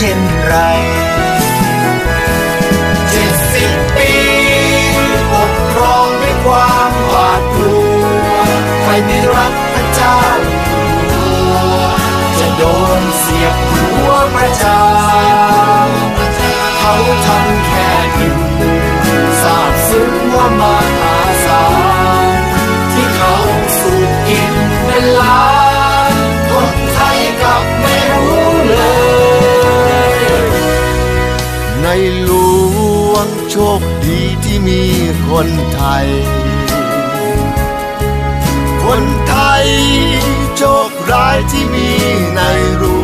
เช่นไรเจ็ดสิบปีปกครองด้วยความหวาดกลัวใครไม่รักพระเจ้าจะโดนเสียบหัวประจาเขาทำแค่ ในหลวงโชคดีที่มีคนไทย คนไทยโชคร้ายที่มีในหลวง